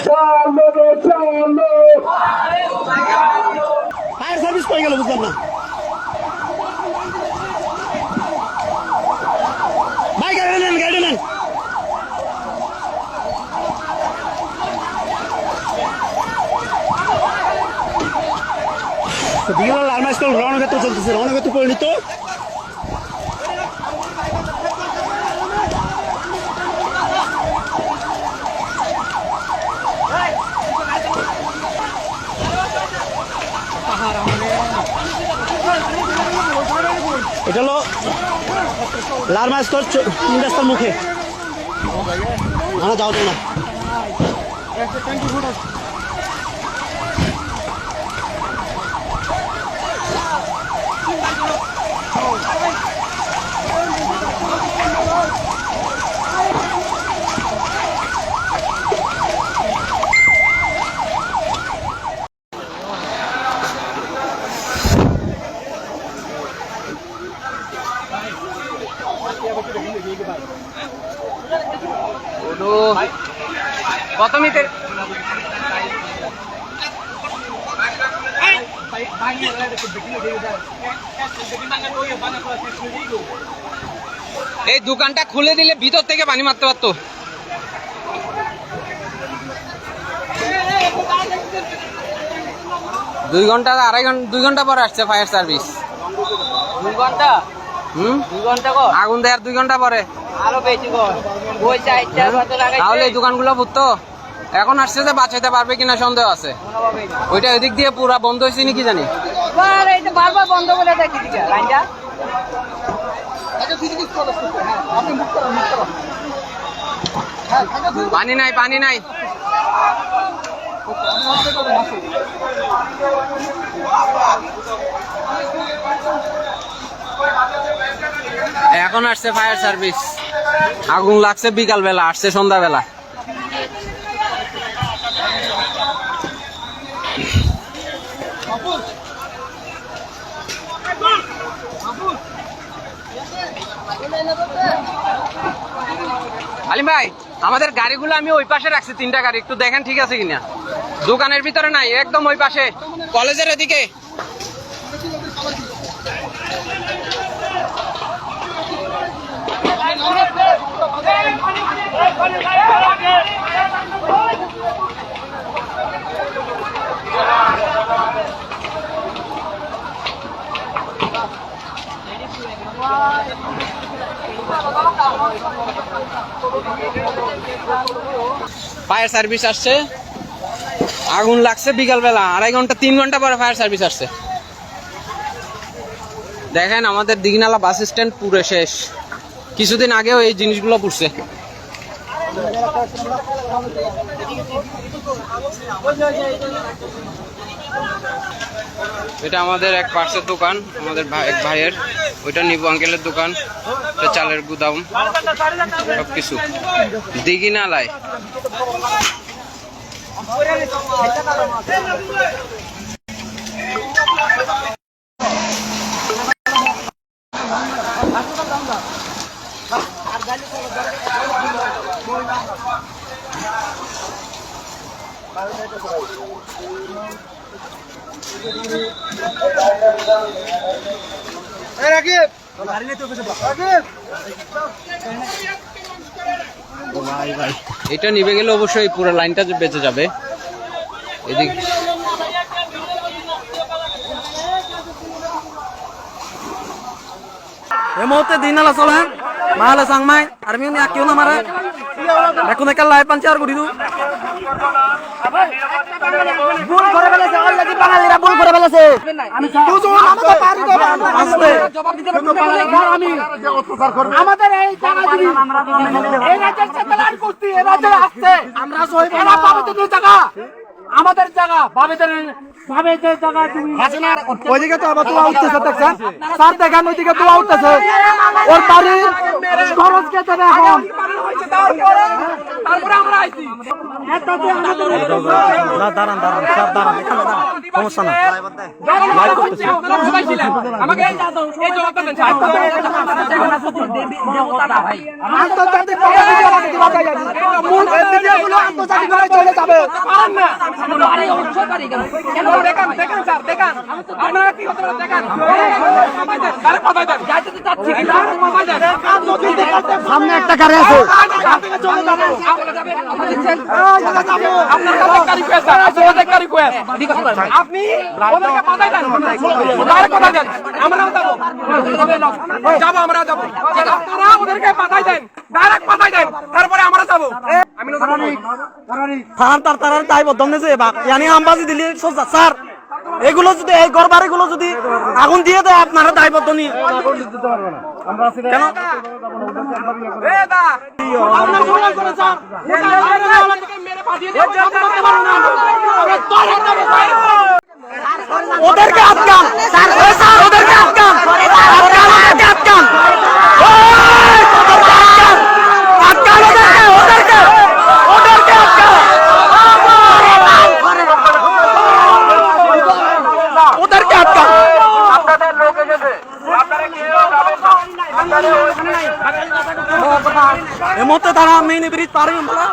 চলো রে চলো ফায়ার সার্ভিস কই গেল বুঝলাম না? ভাই গাড়ি নেন গাড়ি নেন। দিগুলো লালমা স্কুল রণক্ষেত্র চলতেছে রণক্ষেত্র পরিণত এটা হলো স্কুল চ- তিন রাস্তার মুখে। না না, তো কত মিটার এই দোকানটা খুলে দিলে ভিতর থেকে পানি মারতে পারতো। দুই ঘণ্টা আড়াই ঘণ্টা দুই ঘণ্টা পরে আসছে ফায়ার সার্ভিস দুই ঘণ্টা? হুম? দুই ঘণ্টা আগুন দেওয়ার দুই ঘণ্টা পরে। তাহলে এই দোকানগুলো এখন আসছে যে বাঁচাইতে পারবে কিনা সন্দেহ আছে। ওইটা এদিক দিয়ে পুরা বন্ধ হয়েছে নাকি জানি? বারবার বন্ধ করে দেখি লাইনটা? পানি নাই পানি নাই। এখন আসছে ফায়ার সার্ভিস আগুন লাগছে বিকাল বেলা আসছে, সন্ধ্যাবেলা। আলিম ভাই, আমাদের গাড়িগুলো আমি ওই পাশে রাখছি, তিনটা গাড়ি। একটু দেখেন ঠিক আছে কিনা। দোকানের ভিতরে নাই, একদম ওই পাশে। কলেজের এদিকে। ফায়ার সার্ভিস আসছে। আগুন লাগছে বিকাল বেলা আড়াই ঘণ্টা, তিন ঘণ্টা পরে ফায়ার সার্ভিস আসছে। দেখেন, আমাদের দিঘনালা বাস স্ট্যান্ড পুরো শেষ। কিছুদিন আগেও এই জিনিসগুলো পড়ছে। এটা আমাদের এক পার্সের দোকান, আমাদের এক ভাইয়ের। ওইটা নিবু আঙ্কেলের দোকান চালের গুদাম সব কিছু দিঘি নালায় এটা নিবে গেলে অবশ্যই পুরো লাইনটা বেঁচে যাবে। এদিক। এই মুহূর্তে দিন আলা চলে মাহালে সাংমাই আর্মি আকিও না মারে। দেখুন একাল লাই পাঞ্চে আর গুড়ি দু ভুল করে ফেলেছে অলরেডি বাঙালিরা ভুল করে ফেলেছে। দুজন আমাদের পারি দেবে আমি আমাদের এই জায়গা যদি এই রাজ্যের সাথে লড়াই করতে এই রাজ্যে আসছে। আমরা সহিব না বাবেদের জায়গা। আমাদের জায়গা বাবেদের বাবেদের জায়গা তুমি ওইদিকে তো আবার তুয়া উঠতেছে দেখছেন? স্যার দেখেন ওইদিকে তুয়া উঠতেছে। ওর বাড়ি খরচ কে এখন? তারপরে? দাঁড়ান দাঁড়ান স্যার দাঁড়ান সমস্যা না আমাকে এই জবাবটা দেন। আন্তর্জাতিক মূল মিডিয়াগুলো আন্তর্জাতিকভাবে চলে যাবে দেখান দেখান স্যার দেখান আপনারা কি হতে পারে দেখান সামনে একটা গাড়ি আছে। আপনি পাঠাই দেন তারে আমরাও যাব। যাব আমরা যাব। আপনারা ওদেরকে পাঠাই দেন ডাইরেক্ট পাঠাই দেন তারপরে আমরা যাব। আমি তার তার দায়বদ্ধ নেছে ইয়ানি আমবাজি দিলি সোজা স্যার। এগুলো যদি এই ঘর বাড়িগুলো যদি আগুন দিয়ে দেয় আপনারা দায়বদ্ধ নিয়ে কেন? ওদেরকে আটকান। ওদেরকে আটকান। আটকান ওদেরকে আটকান। এই মুহূর্তে তারা মেইন ব্রিজ পারবেন বলা